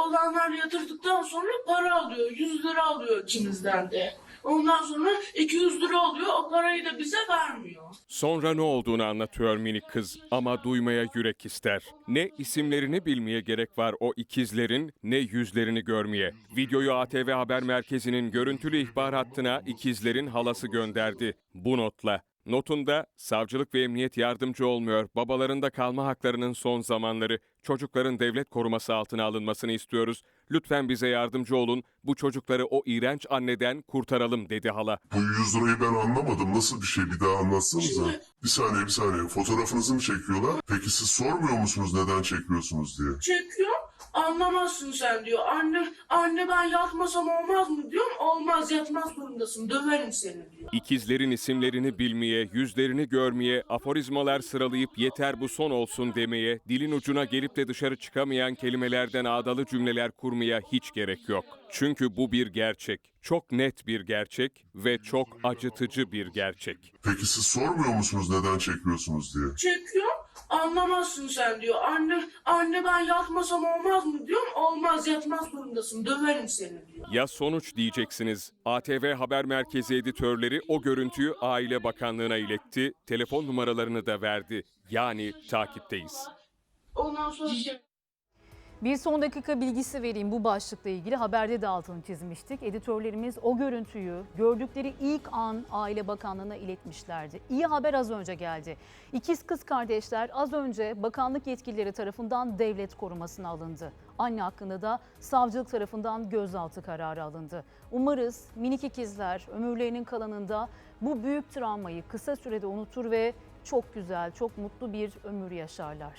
Oğlanlar yatırdıktan sonra para alıyor. 100 lira alıyor ikimizden de. Ondan sonra 200 lira alıyor. O parayı da bize vermiyor. Sonra ne olduğunu anlatıyor minik kız ama duymaya yürek ister. Ne isimlerini bilmeye gerek var o ikizlerin ne yüzlerini görmeye. Videoyu ATV Haber Merkezi'nin görüntülü ihbar hattına ikizlerin halası gönderdi. Bu notla. Notunda savcılık ve emniyet yardımcı olmuyor. Babalarında kalma haklarının son zamanları. Çocukların devlet koruması altına alınmasını istiyoruz. Lütfen bize yardımcı olun. Bu çocukları o iğrenç anneden kurtaralım dedi hala. Bu 100 lirayı ben anlamadım. Nasıl bir şey? Bir daha anlatsanıza. Bir saniye bir saniye. Fotoğrafınızı mı çekiyorlar? Peki siz sormuyor musunuz neden çekiyorsunuz diye? Çekiyor. Anlamazsın sen diyor. Anne anne ben yatmasam olmaz mı diyorum. Olmaz yatmaz zorundasın. Döverim seni diyor. İkizlerin isimlerini bilmeye, yüzlerini görmeye, aforizmalar sıralayıp yeter bu son olsun demeye, dilin ucuna gelip de dışarı çıkamayan kelimelerden ağdalı cümleler kurmaya hiç gerek yok. Çünkü bu bir gerçek. Çok net bir gerçek ve çok acıtıcı bir gerçek. Peki siz sormuyor musunuz neden çekiyorsunuz diye? Çekiyor. Anlamazsın sen diyor. Anne anne ben yatmasam olmaz mı diyorum. Olmaz yatmaz zorundasın. Döverim seni diyor. Ya sonuç diyeceksiniz. ATV Haber Merkezi editörleri o görüntüyü Aile Bakanlığı'na iletti. Telefon numaralarını da verdi. Yani takipteyiz. Ondan sonra Bir son dakika bilgisi vereyim bu başlıkla ilgili haberde de altını çizmiştik. Editörlerimiz o görüntüyü gördükleri ilk an Aile Bakanlığı'na iletmişlerdi. İyi haber az önce geldi. İkiz kız kardeşler az önce bakanlık yetkilileri tarafından devlet korumasına alındı. Anne hakkında da savcılık tarafından gözaltı kararı alındı. Umarız minik ikizler ömürlerinin kalanında bu büyük travmayı kısa sürede unutur ve çok güzel, çok mutlu bir ömür yaşarlar.